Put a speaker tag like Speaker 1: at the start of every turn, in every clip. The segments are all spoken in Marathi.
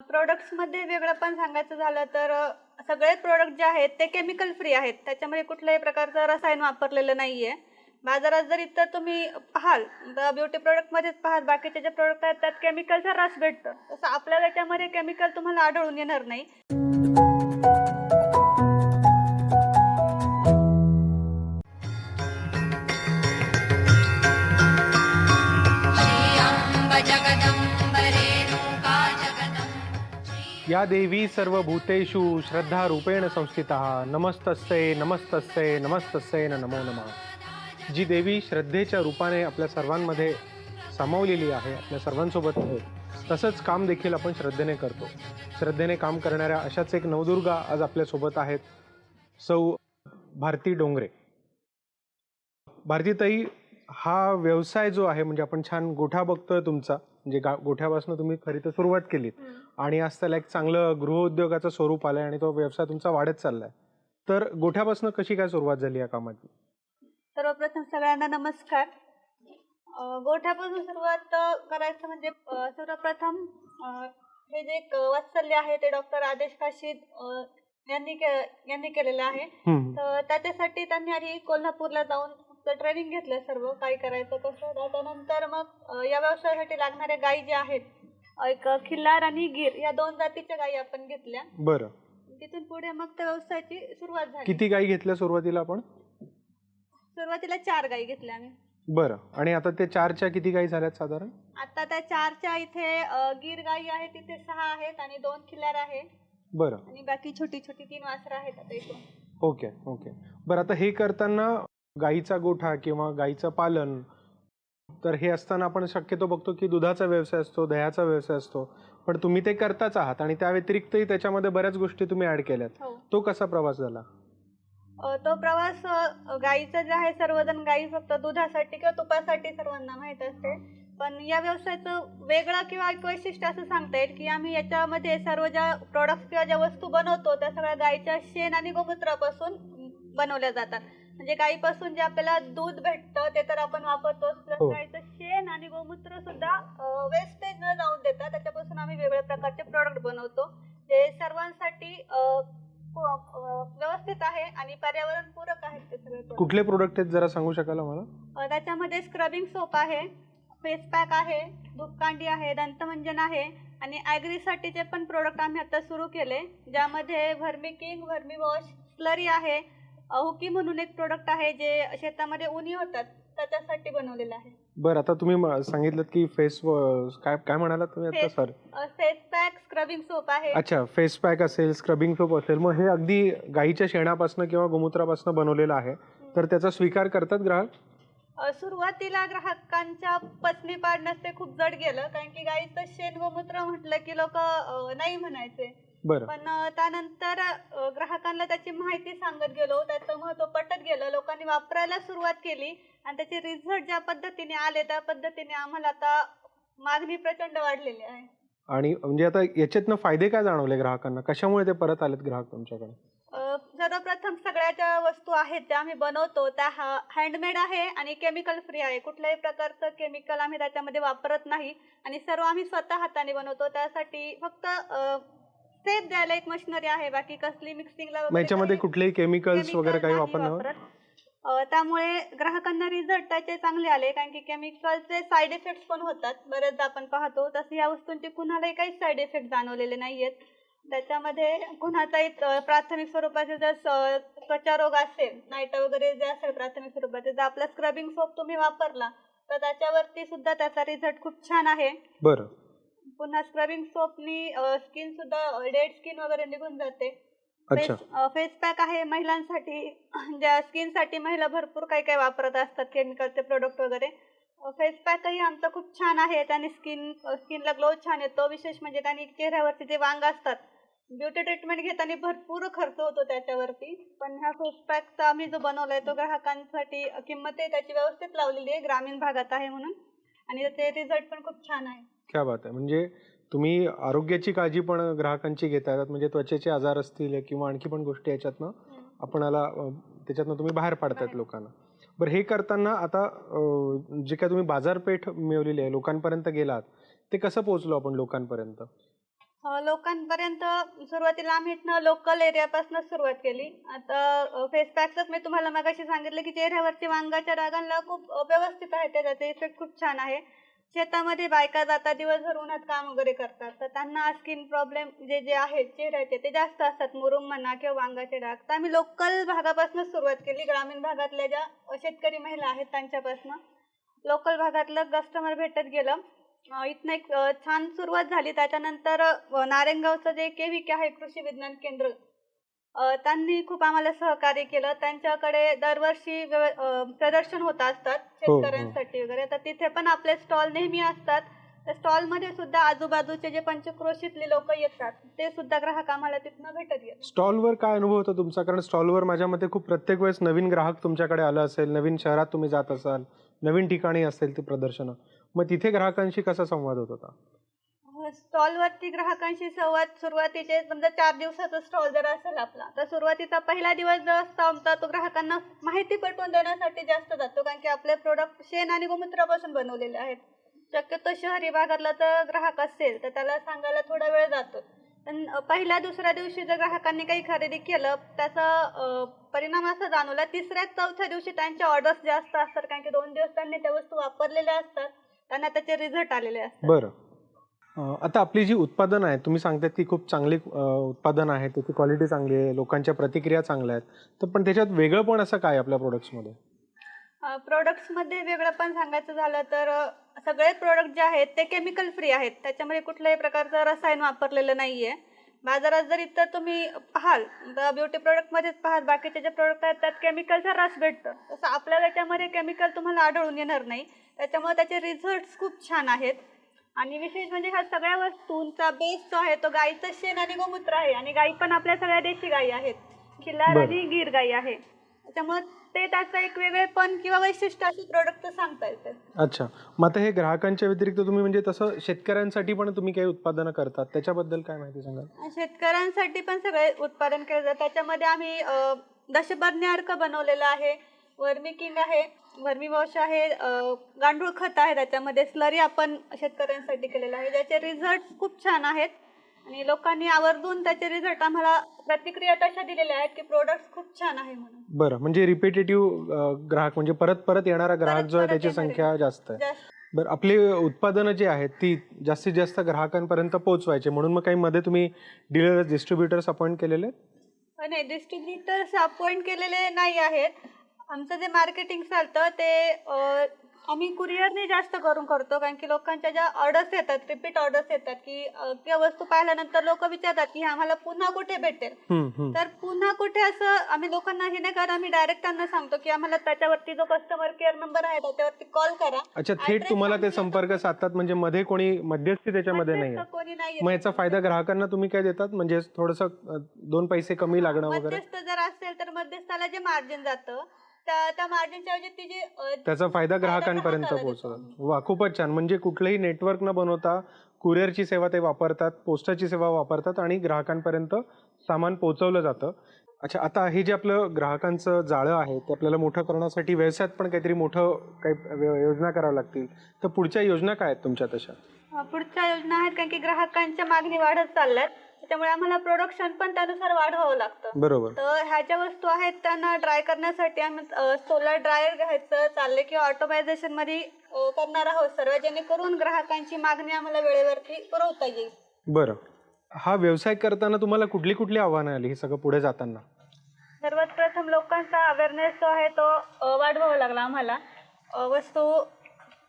Speaker 1: प्रोडक्ट्समध्ये वेगळं पण सांगायचं झालं तर सगळे प्रोडक्ट जे आहेत ते केमिकल फ्री आहेत. त्याच्यामध्ये कुठल्याही प्रकारचं रसायन वापरलेलं नाही आहे बाजारात जर इतर तुम्ही पाहाल तर ब्युटी प्रोडक्टमध्येच पाहाल बाकीचे जे प्रोडक्ट आहेत त्यात केमिकलचा रस भेटतो. तसं आपल्या त्याच्यामध्ये केमिकल तुम्हाला आढळून येणार नाही.
Speaker 2: या देवी सर्व भूतेषु श्रद्धारूपेण संस्थिता। नमस्तस्ये नमस्तस्ये नमस्तस्ये न नमो नमः। जी देवी श्रद्धेच्या रूपाने आपल्या सर्वांमध्ये सामावलेली आहे आपल्या सर्वांसोबत आहे तसंच काम देखील आपण श्रद्धेने करतो. श्रद्धेने काम करणाऱ्या अशाच एक नवदुर्गा आज आपल्यासोबत आहेत सौ भारती डोंगरे. भारतीताई हा व्यवसाय जो आहे म्हणजे आपण छान गोठा बघतोय तुमचा म्हणजे गा गोठ्यापासून तुम्ही खरी तर सुरुवात केलीत. आणि आज त्याला एक चांगलं गृहउद्योगाचं स्वरूप आलंय आणि तो व्यवसाय तुमचा वाढत चाललाय. तर गोठ्यापासून कशी काय सुरुवात झाली या कामाची?
Speaker 1: सर्वप्रथम सगळ्यांना नमस्कार. गोठ्यापासून सुरुवात करायचं म्हणजे सर्वप्रथम हे जे वात्सल्य आहे ते डॉक्टर आदेश काशीद यांनी के यांनी केलेलं आहे. तर त्याच्यासाठी त्यांनी आधी कोल्हापूरला जाऊन ट्रेनिंग घेतलं सर्व काय करायचं कसं त्याच्यानंतर मग या व्यवसायासाठी लागणाऱ्या गायी ज्या आहेत एक खिल्लार आणि गीर या दोन जातीच्या गायी आपण घेतल्या.
Speaker 2: बरं.
Speaker 1: तिथून पुढे मग त्या व्यवसायाची सुरुवात झाली.
Speaker 2: किती गायी घेतल्या सुरुवातीला आपण?
Speaker 1: सुरुवातीला चार गायी घेतल्या आम्ही.
Speaker 2: बरं. आणि आता ते चारच्या किती गायी झाल्यात साधारण?
Speaker 1: आता त्या चारच्या इथे गीर गाई आहे तिथे सहा आहेत आणि दोन खिल्लार आहे
Speaker 2: बरं.
Speaker 1: आणि बाकी छोटी छोटी तीन वासरं आहेत आता इथून.
Speaker 2: Okay okay. बरं आता हे करताना गाईचा गोठा किंवा गाईचं पालन तर हे असताना आपण शक्यतो बघतो की दुधाचा व्यवसाय असतो दह्याचा व्यवसाय असतो. पण तुम्ही ते करताच आहात आणि त्या व्यतिरिक्तही त्याच्यामध्ये बऱ्याच गोष्टी तुम्ही ऍड केल्यात.
Speaker 1: हो.
Speaker 2: तो कसा प्रवास झाला?
Speaker 1: तो प्रवास गाईचं जे आहे सर्वजण गाई फक्त दुधासाठी किंवा तुपासाठी सर्वांना माहीत असते. पण या व्यवसायाचं वेगळं किंवा एक वैशिष्ट्य असं सांगता येईल की आम्ही याच्यामध्ये सर्व ज्या प्रोडक्ट्स किंवा ज्या वस्तू बनवतो त्या सगळ्या गाईच्या शेण आणि गोमूत्रापासून बनवल्या जातात. म्हणजे गाईपासून जे आपल्याला दूध भेटतं ते तर आपण वापरतोच प्लस
Speaker 2: हो.
Speaker 1: गाईचं शेण आणि गोमूत्र सुद्धा वेस्टेज न जाऊन देता त्याच्यापासून आम्ही वेगवेगळ्या प्रकारचे प्रोडक्ट बनवतो जे सर्वांसाठी अ, व्यवस्थित आहे आणि पर्यावरण पूरक आहेत ते सगळे product.
Speaker 2: कुठले प्रोडक्ट आहेत जरा सांगू शकाल मला
Speaker 1: अ, त्याच्यामध्ये स्क्रबिंग सोप आहे फेस पॅक आहे धूपकांडी आहे दंतमंजन आहे आणि ॲग्रीसाठीचे पण प्रोडक्ट आम्ही आता सुरू केले ज्यामध्ये vermi king vermi wash slurry आहे हुकी म्हणून एक प्रोडक्ट आहे जे शेतामध्ये उन्ही होतात त्याच्यासाठी बनवलेलं आहे.
Speaker 2: बरं आता तुम्ही म- सांगितलं की फेस काय काय म्हणालात तुम्ही आता
Speaker 1: Face-
Speaker 2: sir
Speaker 1: face pack scrubbing soap आहे.
Speaker 2: अच्छा फेस पॅक असेल स्क्रबिंग सोप असेल मग हे अगदी गाईच्या शेणापासून किंवा गोमूत्रापासून बनवलेलं आहे. तर त्याचा स्वीकार करतात ग्राहक?
Speaker 1: अ, सुरुवातीला ग्राहकांच्या पचनी पाडण्यास ते खूप जड गेलं कारण की गाईचं शेण गोमूत्र म्हटलं की लोक नाही म्हणायचे.
Speaker 2: बरं.
Speaker 1: पण अ, त्यानंतर अ, ग्राहकांना त्याची माहिती सांगत गेलो. त्याचं महत्त्व पटत गेलं. लोकांनी वापरायला सुरुवात केली आणि त्याचे रिझल्ट ज्या पद्धतीने आले त्या पद्धतीने आम्हाला आता मागणी प्रचंड वाढलेली आहे.
Speaker 2: आणि म्हणजे आता याच्यातनं फायदे काय जाणवले ग्राहकांना? कशामुळे ते परत आलेत ग्राहक तुमच्याकडे?
Speaker 1: अ, सर्वप्रथम सगळ्या ज्या वस्तू आहेत त्या आम्ही बनवतो. त्या हा हँडमेड आहे आणि केमिकल फ्री आहे. कुठल्याही प्रकारचं केमिकल आम्ही त्याच्यामध्ये वापरत नाही. आणि सर्व आम्ही स्वतः हाताने बनवतो. त्यासाठी फक्त सेफ द्यायला एक मशिनरी आहे बाकी कसली मिक्सिंगला
Speaker 2: मग याच्यामध्ये कुठलेही केमिकल्स
Speaker 1: chemical
Speaker 2: वगैरे काही
Speaker 1: नाही
Speaker 2: वापरणार
Speaker 1: वापरत. अ, त्यामुळे ग्राहकांना रिझल्ट त्याचे चांगले आले कारण की केमिकलचे साईड इफेक्ट्स पण होतात. बरेचदा आपण पाहतो तसे या वस्तूंचे कुणालाही काहीच साईड इफेक्ट जाणवलेले नाहीयेत. त्याच्यामध्ये कुणाचाही अ, प्राथमिक स्वरूपाचे जर स- त्वचारोग असेल नाईट वगैरे जे असेल प्राथमिक स्वरूपाचे जर आपला स्क्रबिंग सोप तुम्ही वापरला तर त्याच्यावरती सुद्धा त्याचा रिझल्ट खूप छान आहे.
Speaker 2: बरं.
Speaker 1: पुन्हा स्क्रबिंग सोपनी स्किन सुद्धा डेड स्किन वगैरे निघून जाते.
Speaker 2: अच्छा.
Speaker 1: फेस पॅक आहे महिलांसाठी. ज्या स्किनसाठी महिला भरपूर काही काही वापरत असतात केमिकलचे प्रोडक्ट वगैरे. फेस पॅकही आमचा खूप छान आहे. त्याने स्किन स्किनला ग्लो छान येतो. विशेष म्हणजे त्यांनी चेहऱ्यावरती जे वांग असतात ब्युटी ट्रीटमेंट घेताना भरपूर खर्च होतो त्याच्यावरती. पण ह्या फेस पॅकचा आम्ही जो बनवलाय तो ग्राहकांसाठी किंमत त्याची व्यवस्थित लावलेली आहे. ग्रामीण भागात आहे म्हणून. आणि त्याचे रिझल्ट पण खूप छान आहे.
Speaker 2: क्या बात आहे. म्हणजे तुम्ही आरोग्याची काळजी पण ग्राहकांची घेता म्हणजे त्वचेचे आजार असतील किंवा आणखी पण गोष्टी याच्यातनं आपणाला त्याच्यातनं तुम्ही बाहेर पाडतायत. लोकांना. बरं हे करताना आता जे काय तुम्ही बाजारपेठ मिळवलेली आहे लोकांपर्यंत गेलात ते कसं पोहोचलो आपण लोकांपर्यंत?
Speaker 1: अ, लोकांपर्यंत सुरुवातीला आम्ही इथनं लोकल एरियापासून सुरुवात केली. आता फेस पॅकच मी तुम्हाला मगाशी सांगितलं की चेहऱ्यावरती वांगाच्या डागांना खूप अ, व्यवस्थित आहे त्याचा इफेक्ट खूप छान आहे. शेतामध्ये बायका जातात दिवसभर उन्हात काम वगैरे करतात. तर त्यांना स्किन प्रॉब्लेम जे जे आहेत चेहऱ्याचे ते जास्त असतात. मुरुम म्हणा किंवा वांगाचे डाग. तर आम्ही लोकल भागापासून सुरुवात केली. ग्रामीण भागातल्या ज्या शेतकरी महिला आहेत त्यांच्यापासून. लोकल भागातलं कस्टमर भेटत गेलं. इथनं एक छान सुरुवात झाली. त्याच्यानंतर नारायणगावचं जे के व्ही के आहे कृषी विज्ञान केंद्र त्यांनी खूप आम्हाला सहकार्य केलं. त्यांच्याकडे दरवर्षी प्रदर्शन होत असतात
Speaker 2: हो.
Speaker 1: शेतकऱ्यांसाठी वगैरे. तर तिथे पण आपले स्टॉल नेहमी असतात. त्या स्टॉलमध्ये सुद्धा आजूबाजूचे जे पंचक्रोशीतले लोक येतात ते सुद्धा ग्राहक आम्हाला तिथनं भेटत येतात.
Speaker 2: स्टॉलवर काय अनुभव होता तुमचा? कारण स्टॉलवर माझ्या मते खूप प्रत्येक वेळेस नवीन ग्राहक तुमच्याकडे आलं असेल नवीन शहरात तुम्ही जात असाल. नवीन ठिकाणी असेल ती प्रदर्शनं. मग तिथे ग्राहकांशी कसा संवाद होत होता?
Speaker 1: हो, स्टॉलवरती ग्राहकांशी संवाद सुरुवातीचे समजा चार दिवसाचा स्टॉल जर असेल आपला तर सुरुवातीचा पहिला दिवस जो असता आमचा तो ग्राहकांना माहिती पटवून देण्यासाठी जास्त जातो. कारण की आपले प्रोडक्ट शेण आणि गोमूत्रापासून बनवलेले आहेत. शक्यतो शहरी भागातला तर ग्राहक असेल तर त्याला सांगायला थोडा वेळ जातो. पण पहिल्या दुसऱ्या दिवशी जर ग्राहकांनी काही खरेदी केलं त्याचा परिणाम असा जाणवला तिसऱ्या चौथ्या दिवशी त्यांच्या ऑर्डर्स जास्त असतात कारण की दोन दिवस त्यांनी त्या वस्तू वापरलेल्या असतात त्यांना त्याचे रिझल्ट आलेले असतात.
Speaker 2: बरं. आता आपली जी उत्पादन आहे तुम्ही सांगतात ती खूप चांगली उत्पादन आहे त्याची क्वालिटी चांगली आहे लोकांच्या प्रतिक्रिया चांगल्या आहेत तर पण त्याच्यात वेगळं पण असं काय आपल्या प्रोडक्ट्समध्ये
Speaker 1: प्रोडक्ट्समध्ये वेगळं पण सांगायचं झालं तर सगळे प्रोडक्ट जे आहेत ते केमिकल फ्री आहेत. त्याच्यामध्ये कुठल्याही प्रकारचं रसायन वापरलेलं नाही आहे बाजारात जर इतर तुम्ही पाहाल तर ब्युटी प्रोडक्टमध्येच पाहाल बाकीचे जे प्रोडक्ट आहेत त्यात केमिकलचा रस भेटतो. तसं आपल्या त्याच्यामध्ये केमिकल तुम्हाला आढळून येणार नाही. त्याच्यामुळे त्याचे रिझल्ट्स खूप छान आहेत. आणि विशेष म्हणजे ह्या सगळ्या वस्तूंचा बेस जो आहे तो गाईचं शेण आणि गोमूत्र आहे. आणि गाई पण आपल्या सगळ्या देशी गाई आहेत. खिल्लार. आणि गीर गाई आहे. त्याच्यामुळे ते त्याचं एक वेगळेपण किंवा वैशिष्ट्य असे प्रोडक्ट सांगता येते.
Speaker 2: अच्छा. मग आता हे ग्राहकांच्या व्यतिरिक्त तुम्ही म्हणजे तसं शेतकऱ्यांसाठी पण तुम्ही काही उत्पादनं करतात. त्याच्याबद्दल काय माहिती सांगाल?
Speaker 1: शेतकऱ्यांसाठी पण सगळे उत्पादन केलं जातं. त्याच्यामध्ये आम्ही दशपर्णी अर्क बनवलेला आहे. वर्मी किंग आहे वर्मी वॉश आहे गांडूळ खत आहे त्याच्यामध्ये. स्लरी आपण शेतकऱ्यांसाठी केलेलं आहे. ज्याचे रिझल्ट खूप छान आहेत. आणि लोकांनी आवर्जून त्याचे रिझल्ट आम्हाला प्रतिक्रिया तशा दिलेल्या आहेत की प्रोडक्ट खूप छान आहे म्हणून
Speaker 2: बरं म्हणजे रिपिटेटिव्ह ग्राहक म्हणजे परत परत येणारा ग्राहक जो आहे
Speaker 1: परत
Speaker 2: त्याची
Speaker 1: येणारे.
Speaker 2: संख्या जास्त आहे
Speaker 1: जास्त
Speaker 2: बरं आपली उत्पादनं जी आहेत ती जास्तीत जास्त ग्राहकांपर्यंत पोहोचवायचे म्हणून मग काही मध्ये तुम्ही डीलर्स डिस्ट्रीब्युटर्स अपॉइंट केलेले आहेत?
Speaker 1: नाही डिस्ट्रीब्युटर्स अपॉइंट केलेले नाही आहेत आमचं जे मार्केटिंग चालतं ते अं, आम्ही कुरिअरने जास्त करून करतो कारण की लोकांच्या ज्या ऑर्डर्स येतात रिपीट ऑर्डर्स येतात की अं, किंवा वस्तू पाहिल्यानंतर लोक विचारतात की हे आम्हाला पुन्हा कुठे भेटेल?
Speaker 2: हम्म, हम्म.
Speaker 1: तर पुन्हा कुठे असं आम्ही लोकांना हे नाही करत आम्ही डायरेक्ट त्यांना सांगतो की आम्हाला त्याच्यावरती जो कस्टमर केअर नंबर आहे त्याच्यावरती कॉल करा.
Speaker 2: अच्छा थेट
Speaker 1: address
Speaker 2: तुम्हाला ते संपर्क साधतात म्हणजे मध्ये कोणी मध्यस्थी त्याच्यामध्ये नाही
Speaker 1: मध्यस्थ कोणी नाही
Speaker 2: मग याचा फायदा ग्राहकांना तुम्ही काय देतात? म्हणजे थोडस दोन पैसे कमी लागणं वगैरे?
Speaker 1: मध्यस्थ जर असेल तर मध्यस्थाला जे मार्जिन जातं त्या त्या मार्जिनच्या ऐवजी ती जी अं,
Speaker 2: त्याचा फायदा ग्राहकांपर्यंत
Speaker 1: ग्राहकाला
Speaker 2: वा खूपच छान. म्हणजे कुठलंही नेटवर्क न बनवता कुरिअरची सेवा ते वापरतात पोस्टाची सेवा वापरतात आणि ग्राहकांपर्यंत सामान पोहोचवलं जातं. अच्छा आता हे जे आपलं ग्राहकांचं जाळं आहे ते आपल्याला मोठं करण्यासाठी व्यवसायात पण काहीतरी मोठं काही व्य- योजना कराव्या लागतील. तर पुढच्या योजना काय आहेत तुमच्या तशा?
Speaker 1: अ, पुढच्या योजना आहेत कारण की ग्राहकांच्या मागणी वाढत चालल्यात. त्याच्यामुळे आम्हाला प्रोडक्शन पण त्यानुसार वाढवावं लागतं.
Speaker 2: बरोबर.
Speaker 1: तर ह्या ज्या वस्तू आहेत त्यांना ड्राय करण्यासाठी आम्ही सोलर ड्रायर घ्यायचं चाललंय किंवा ऑटोमायझेशनमध्ये करणार आहोत. सर्व जेणेकरून ग्राहकांची मागणी आम्हाला वेळेवरती पुरवता येईल.
Speaker 2: बरं. हा व्यवसाय करताना तुम्हाला कुठली कुठली आव्हानं आली हे सगळं पुढे जाताना?
Speaker 1: सर्वात प्रथम लोकांचा अवेअरनेस जो आहे तो अ, वाढवावा लागला आम्हाला. अ, वस्तू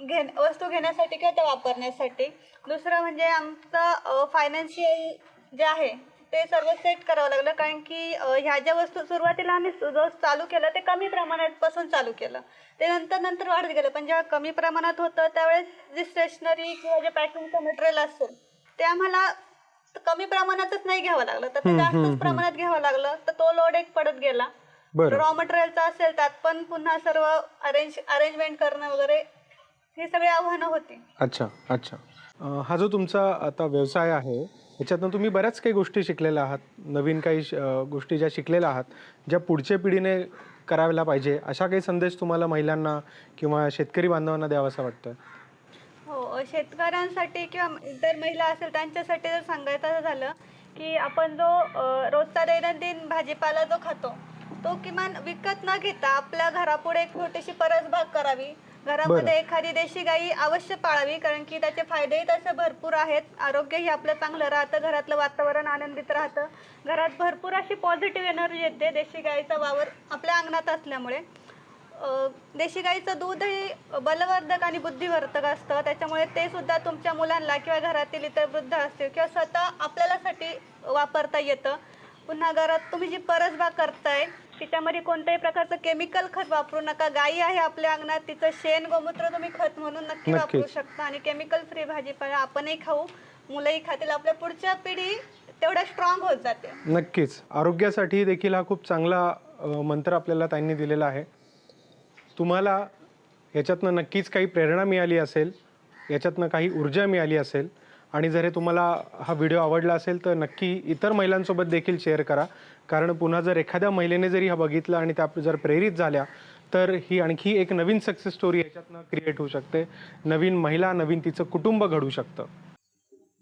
Speaker 1: घे वस्तू घेण्यासाठी किंवा त्या वापरण्यासाठी. दुसरं म्हणजे आमचं फायनान्शियल जे आहे ते सर्व सेट करावं लागलं. कारण की ह्या ज्या वस्तू सुरुवातीला आम्ही जो चालू केलं ते कमी प्रमाणात पासून चालू केलं. ते नंतर नंतर वाढत गेलं. पण जेव्हा कमी प्रमाणात होतं त्यावेळेस जी स्टेशनरी किंवा जे पॅकिंगचं मटेरियल असेल ते आम्हाला कमी प्रमाणातच नाही घ्यावं लागलं. तर ते जास्तच. प्रमाणात घ्यावं लागलं. तर तो लोड एक पडत गेला. रॉ मटेरियलचा असेल त्यात पण पुन्हा सर्व अरेंज अरेंजमेंट करणं वगैरे ही सगळी आव्हानं होती.
Speaker 2: अच्छा अच्छा. हा जो तुमचा आता व्यवसाय आहे ह्याच्यातनं तुम्ही बऱ्याच काही गोष्टी शिकलेल्या आहात. नवीन काही श- गोष्टी ज्या शिकलेल्या आहात ज्या पुढच्या पिढीने करायला पाहिजे अशा काही संदेश तुम्हाला महिलांना किंवा शेतकरी बांधवांना द्यावासा वाटतं
Speaker 1: हो शेतकऱ्यांसाठी किंवा इतर महिला असेल त्यांच्यासाठी जर सांगायचं झालं की आपण जो रोजचा दैनंदिन भाजीपाला जो खातो तो किमान विकत न घेता आपल्या घरापुढे एक छोटीशी परसबाग करावी. घरामध्ये एखादी देशी गाई अवश्य पाळावी कारण की त्याचे फायदेही तसे भरपूर आहेत. आरोग्यही आपलं चांगलं राहतं घरातलं वातावरण आनंदित राहतं. घरात भरपूर अशी पॉझिटिव्ह एनर्जी येते देशी गाईचा वावर आपल्या अंगणात असल्यामुळे. देशी गाईचं दूधही बलवर्धक आणि बुद्धिवर्धक असतं. त्याच्यामुळे ते सुद्धा तुमच्या मुलांना किंवा घरातील इतर वृद्ध असतील किंवा स्वतः आपल्यालासाठी वापरता येतं. पुन्हा घरात तुम्ही जी परसबाग करताय त्याच्यामध्ये कोणत्याही प्रकारचं केमिकल खत वापरू नका. गाई आहे आपल्या अंगणात तिचं शेण गोमूत्र तुम्ही खत म्हणून नक्की वापरू
Speaker 2: नक्कीच.
Speaker 1: शकता. आणि केमिकल फ्री भाजीपाला आपणही खाऊ मुलंही खातील. आपल्या पुढच्या पिढी तेवढ्या स्ट्रॉंग होत जाते.
Speaker 2: नक्कीच. आरोग्यासाठी देखील हा खूप चांगला अ, मंत्र आपल्याला त्यांनी दिलेला आहे. तुम्हाला याच्यातनं नक्कीच काही प्रेरणा मिळाली असेल याच्यातनं काही ऊर्जा मिळाली असेल आणि जर हे तुम्हाला हा व्हिडिओ आवडला असेल तर नक्की इतर महिलांसोबत देखील शेअर करा. कारण पुन्हा जर एखाद्या महिलेने जरी हा बघितलं आणि त्या जर प्रेरित झाल्या तर ही आणखी एक नवीन सक्सेस स्टोरी याच्यातनं क्रिएट होऊ शकते. नवीन महिला नवीन तिचं कुटुंब घडू शकतं.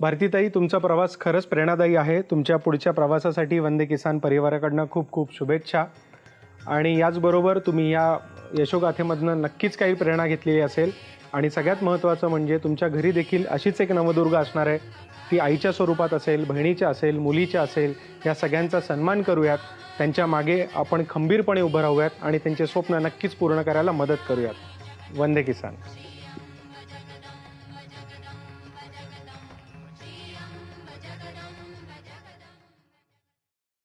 Speaker 2: भारतीताई तुमचा प्रवास खरंच प्रेरणादायी आहे. तुमच्या पुढच्या प्रवासासाठी वंदे किसान परिवाराकडनं खूप खूप शुभेच्छा. आणि याचबरोबर तुम्ही या यशोगाथेमधनं नक्कीच काही प्रेरणा घेतलेली असेल. आणि सगळ्यात महत्त्वाचं म्हणजे तुमच्या घरी देखील अशीच एक नवदुर्ग असणार आहे. ती आईच्या स्वरूपात असेल बहिणीच्या असेल मुलीच्या असेल या सगळ्यांचा सन्मान करूयात. त्यांच्या मागे आपण खंबीरपणे उभं राहूयात आणि त्यांचे स्वप्न नक्कीच पूर्ण करायला मदत करूयात. वंदे किसान.